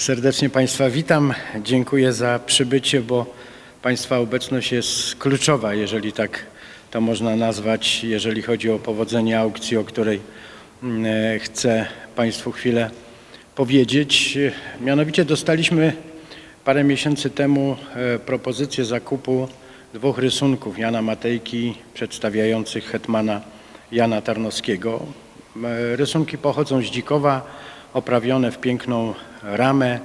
Serdecznie Państwa witam. Dziękuję za przybycie, bo Państwa obecność jest kluczowa, jeżeli tak to można nazwać, jeżeli chodzi o powodzenie aukcji, o której mm, e, chcę Państwu chwilę powiedzieć. Mianowicie dostaliśmy parę miesięcy temu e, propozycję zakupu dwóch rysunków Jana Matejki przedstawiających hetmana Jana Tarnowskiego. E, Rysunki pochodzą z Dzikowa, oprawione w piękną ramę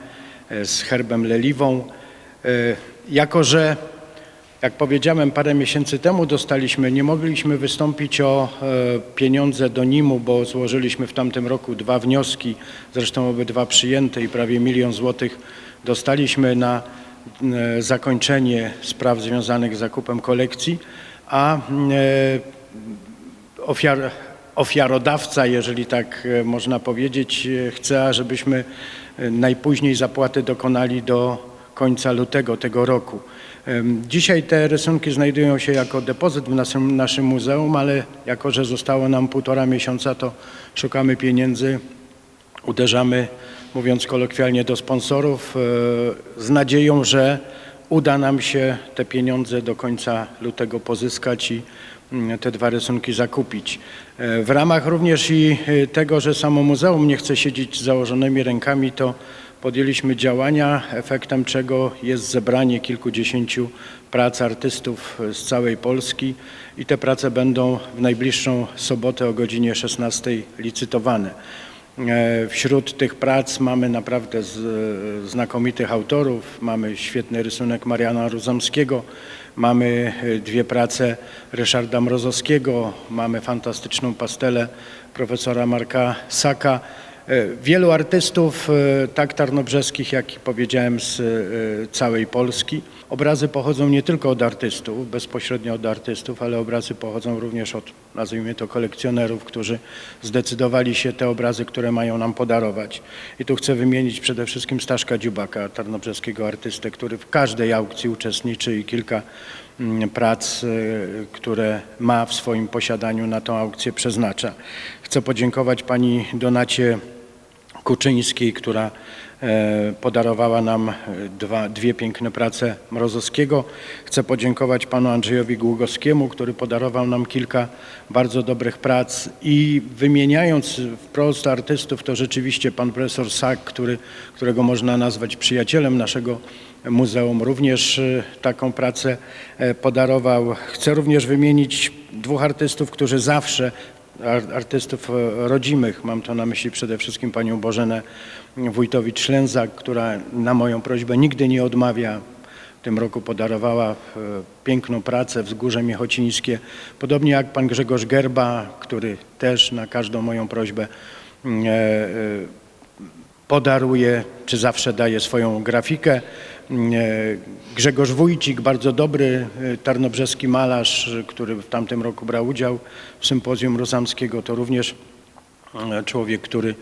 e, z herbem leliwą. E, Jako, że jak powiedziałem parę miesięcy temu dostaliśmy, nie mogliśmy wystąpić o e, pieniądze do NIM-u, bo złożyliśmy w tamtym roku dwa wnioski, zresztą obydwa przyjęte i prawie milion złotych dostaliśmy na zakończenie spraw związanych z zakupem kolekcji, a ofiar, ofiarodawca, jeżeli tak e, można powiedzieć, e, chce, ażebyśmy e, najpóźniej zapłaty dokonali do końca lutego tego roku. Dzisiaj te rysunki znajdują się jako depozyt w naszym, naszym muzeum, ale jako, że zostało nam półtora miesiąca, to szukamy pieniędzy, uderzamy, mówiąc kolokwialnie, do sponsorów z nadzieją, że uda nam się te pieniądze do końca lutego pozyskać i te dwa rysunki zakupić. E, W ramach również i e, tego, że samo muzeum nie chce siedzieć z założonymi rękami, to podjęliśmy działania, efektem czego jest zebranie kilkudziesięciu prac artystów z całej Polski i te prace będą w najbliższą sobotę o godzinie 16 licytowane. E, Wśród tych prac mamy naprawdę znakomitych autorów. Mamy świetny rysunek Mariana Ruzamskiego, mamy e, dwie prace Ryszarda Mrozowskiego, mamy fantastyczną pastelę profesora Marka Saka. E, Wielu artystów, e, tak tarnobrzeskich, jak powiedziałem, z e, całej Polski. Obrazy pochodzą nie tylko od artystów, bezpośrednio od artystów, ale obrazy pochodzą również od, nazwijmy to, kolekcjonerów, którzy zdecydowali się te obrazy, które mają nam podarować. I tu chcę wymienić przede wszystkim Staszka Dziubaka, tarnobrzeskiego artystę, który w każdej aukcji uczestniczy i kilka mm, prac, które ma w swoim posiadaniu na tą aukcję przeznacza. Chcę podziękować pani Donacie Kuczyńskiej, która e, podarowała nam e, dwa, dwie piękne prace Mrozowskiego. Chcę podziękować panu Andrzejowi Głogowskiemu, który podarował nam kilka bardzo dobrych prac i wymieniając wprost artystów, to rzeczywiście pan profesor Sak, który, którego można nazwać przyjacielem naszego muzeum, również e, taką pracę podarował. Chcę również wymienić dwóch artystów, którzy zawsze artystów e, rodzimych. Mam to na myśli przede wszystkim panią Bożenę Wójtowicz-Ślęzak, która na moją prośbę nigdy nie odmawia. W tym roku podarowała e, piękną pracę Wzgórze Miechocińskie. Podobnie jak pan Grzegorz Gerba, który też na każdą moją prośbę mm, e, podaruje, czy zawsze daje swoją grafikę. Mm, e, Grzegorz Wójcik, bardzo dobry e, tarnobrzeski malarz, który w tamtym roku brał udział w sympozjum Rozamskiego, to również człowiek, który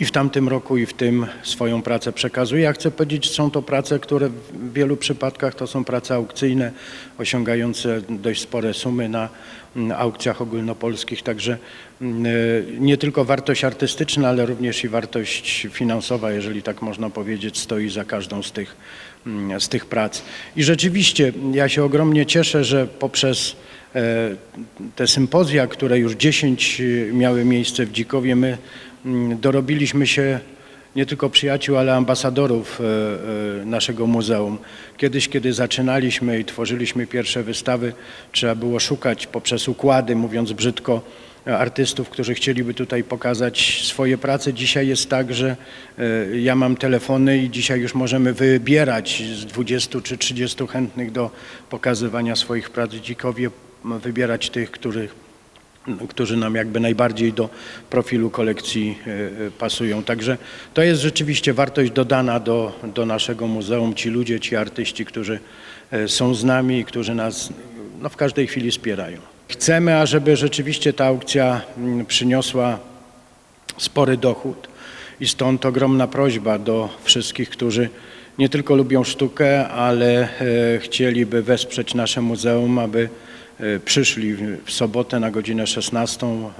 i w tamtym roku, i w tym swoją pracę przekazuje. Ja chcę powiedzieć, są to prace, które w wielu przypadkach to są prace aukcyjne, osiągające dość spore sumy na mm, aukcjach ogólnopolskich, także mm, e, nie tylko wartość artystyczna, ale również i wartość finansowa, jeżeli tak można powiedzieć, stoi za każdą z tych, mm, z tych prac. I rzeczywiście ja się ogromnie cieszę, że poprzez e, te sympozja, które już 10 miały miejsce w Dzikowie, my mm, dorobiliśmy się nie tylko przyjaciół, ale ambasadorów e, e, naszego muzeum. Kiedyś, kiedy zaczynaliśmy i tworzyliśmy pierwsze wystawy, trzeba było szukać poprzez układy, mówiąc brzydko, artystów, którzy chcieliby tutaj pokazać swoje prace. Dzisiaj jest tak, że e, ja mam telefony i dzisiaj już możemy wybierać z 20 czy 30 chętnych do pokazywania swoich prac w Dzikowie, wybierać tych, których którzy nam jakby najbardziej do profilu kolekcji e, e, pasują. Także to jest rzeczywiście wartość dodana do, do naszego muzeum. Ci ludzie, ci artyści, którzy e, są z nami i którzy nas no, w każdej chwili wspierają. Chcemy, ażeby rzeczywiście ta aukcja mm, przyniosła spory dochód i stąd ogromna prośba do wszystkich, którzy nie tylko lubią sztukę, ale chcieliby wesprzeć nasze muzeum, aby przyszli w- sobotę na godzinę 16, e,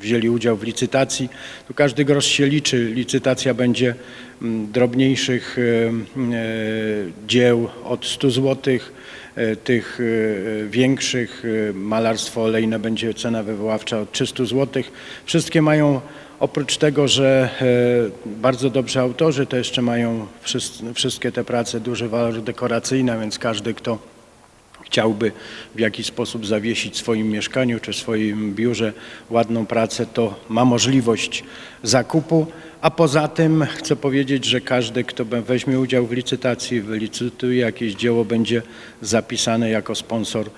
wzięli udział w licytacji. Tu każdy grosz się liczy. Licytacja będzie mm, drobniejszych e, e, dzieł od 100 złotych, e, tych e, większych, e, malarstwo olejne będzie cena wywoławcza od 300 zł. Wszystkie mają, oprócz tego, że e, bardzo dobrzy autorzy, to jeszcze mają wszys- wszystkie te prace duży walor dekoracyjny, więc każdy, kto chciałby w jakiś sposób zawiesić w swoim mieszkaniu czy w swoim biurze ładną pracę, to ma możliwość zakupu. A poza tym chcę powiedzieć, że każdy, kto weźmie udział w licytacji, wylicytuje jakieś dzieło, będzie zapisany jako sponsor,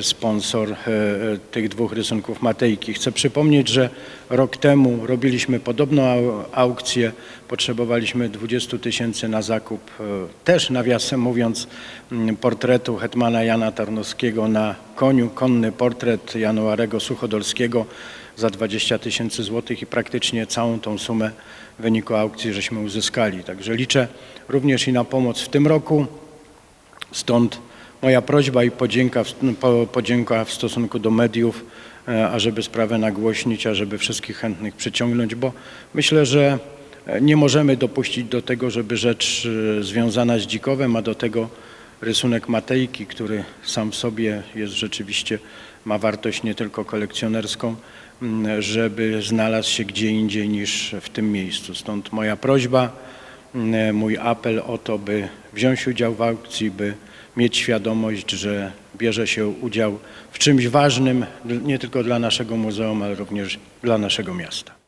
sponsor e, e, tych dwóch rysunków Matejki. Chcę przypomnieć, że rok temu robiliśmy podobną au- aukcję, potrzebowaliśmy 20 tysięcy na zakup, e, też nawiasem mówiąc, m, portretu hetmana Jana Tarnowskiego na koniu, konny portret Januarego Suchodolskiego za 20 tysięcy złotych i praktycznie całą tą sumę w wyniku aukcji żeśmy uzyskali. Także liczę również i na pomoc w tym roku. Stąd moja prośba i podzięka w, po, podzięka w stosunku do mediów, e, ażeby sprawę nagłośnić, ażeby wszystkich chętnych przyciągnąć, bo myślę, że e, nie możemy dopuścić do tego, żeby rzecz e, związana z Dzikowem, a do tego rysunek Matejki, który sam w sobie jest rzeczywiście, ma wartość nie tylko kolekcjonerską, żeby znalazł się gdzie indziej niż w tym miejscu. Stąd moja prośba, mój apel o to, by wziąć udział w aukcji, by mieć świadomość, że bierze się udział w czymś ważnym nie tylko dla naszego muzeum, ale również dla naszego miasta.